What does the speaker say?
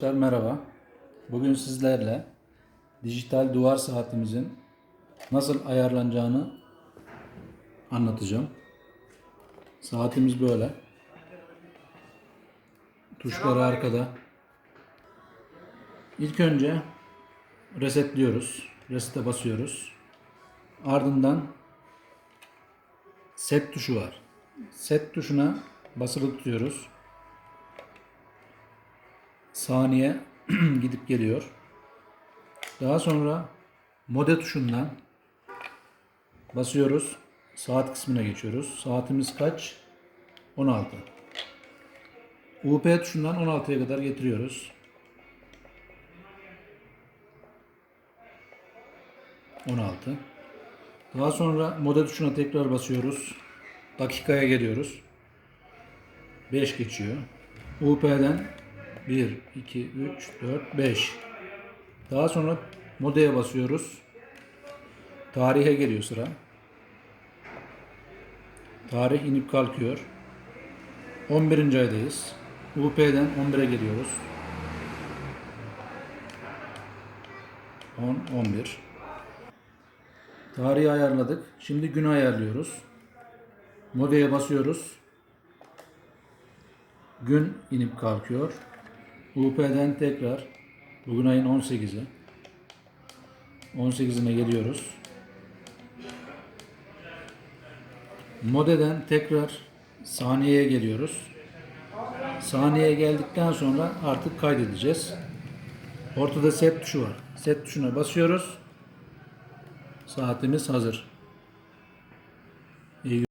Arkadaşlar merhaba. Bugün sizlerle dijital duvar saatimizin nasıl ayarlanacağını anlatacağım. Saatimiz böyle. Tuşları arkada. İlk önce resetliyoruz. Reset'e basıyoruz. Ardından set tuşu var. Set tuşuna basılı tutuyoruz saniye gidip geliyor. Daha sonra mode tuşundan basıyoruz. Saat kısmına geçiyoruz. Saatimiz kaç? 16. UP tuşundan 16'ya kadar getiriyoruz. 16. Daha sonra mode tuşuna tekrar basıyoruz. Dakikaya geliyoruz. 5 geçiyor. UP'den 1, 2, 3, 4, 5. Daha sonra modeye basıyoruz. Tarihe geliyor sıra. Tarih inip kalkıyor. 11. aydayız. UP'den 11'e geliyoruz. 10, 11. Tarihi ayarladık. Şimdi günü ayarlıyoruz. Modeye basıyoruz. Gün inip kalkıyor. UP'den tekrar bugün ayın 18'i. 18'ine geliyoruz. Modeden tekrar saniyeye geliyoruz. Saniyeye geldikten sonra artık kaydedeceğiz. Ortada set tuşu var. Set tuşuna basıyoruz. Saatimiz hazır.